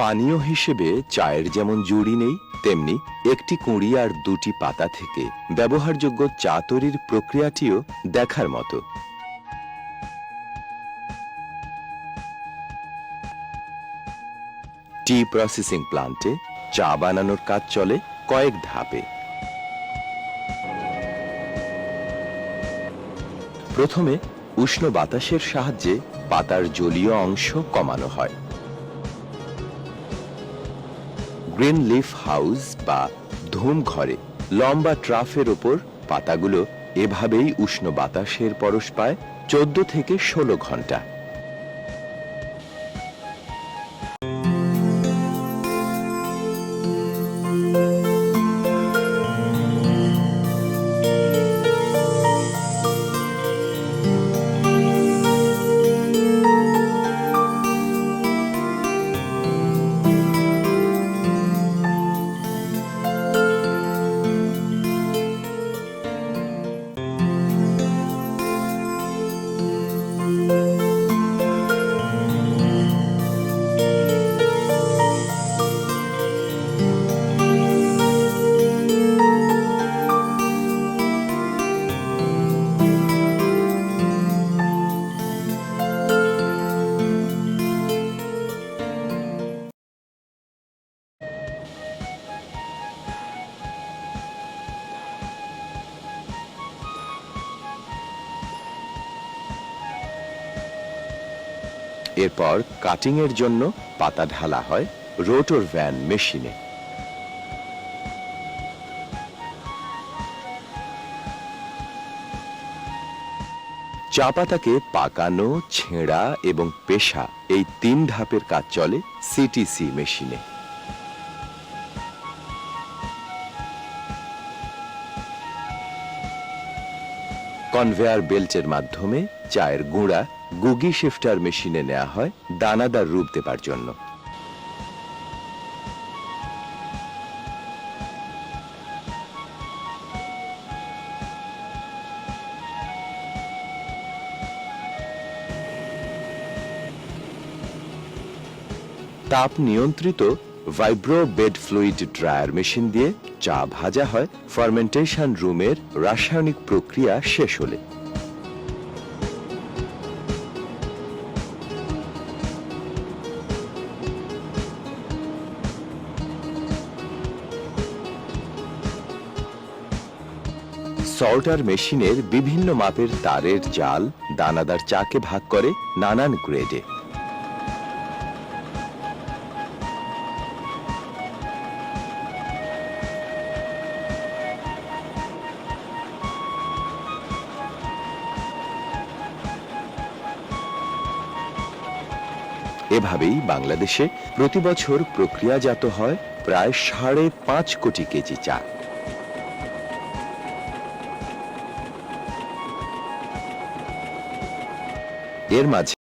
পানীয় হিসেবে চায়ের যেমন জুড়ি নেই, তেমনি একটি কুঁড়ি আর দুটি পাতা থেকে ব্যবহারযোগ্য চা তৈরির প্রক্রিয়াটিও দেখার মতো। টি প্রসেসিং প্লান্টে চা বানানোর কাজ চলে কয়েক ধাপে। প্রথমে উষ্ণ বাতাসের সাহায্যে পাতার জলীয় অংশ কমানো হয়। গ্রিন লিফ হাউস বা ধুম ঘরে, লম্বা ট্রাফের ওপর পাতাগুলো এভাবেই উষ্ণ বাতাসের পরশ পায় চোদ্দ থেকে ষোলো ঘণ্টা। এরপর কাটিং এর জন্য পাতা ঢালা হয় রোটর ভ্যান মেশিনে। চা পাতাকে পাকানো, ছেঁড়া এবং পেশা এই তিন ধাপের কাজ চলে সিটিসি মেশিনে। কনভেয়ার বেল্টের মাধ্যমে চায়ের গুঁড়া গুগি শিফটার মেশিনে নেওয়া হয় দানাদার রূপ দেবার জন্য। তাপ নিয়ন্ত্রিত vibro bed fluid dryer machine দিয়ে চা ভাজা হয়, ফার্মেন্টেশন রুমের রাসায়নিক প্রক্রিয়া শেষ হলে। সল্টার মেশিনের বিভিন্ন মাপের তারের জাল দানাদার চাকে ভাগ করে নানান গ্রেডে। এভাবেই বাংলাদেশে প্রতি বছর প্রক্রিয়াজাত হয় প্রায় সাড়ে পাঁচ কোটি কেজি চা এর মাঝে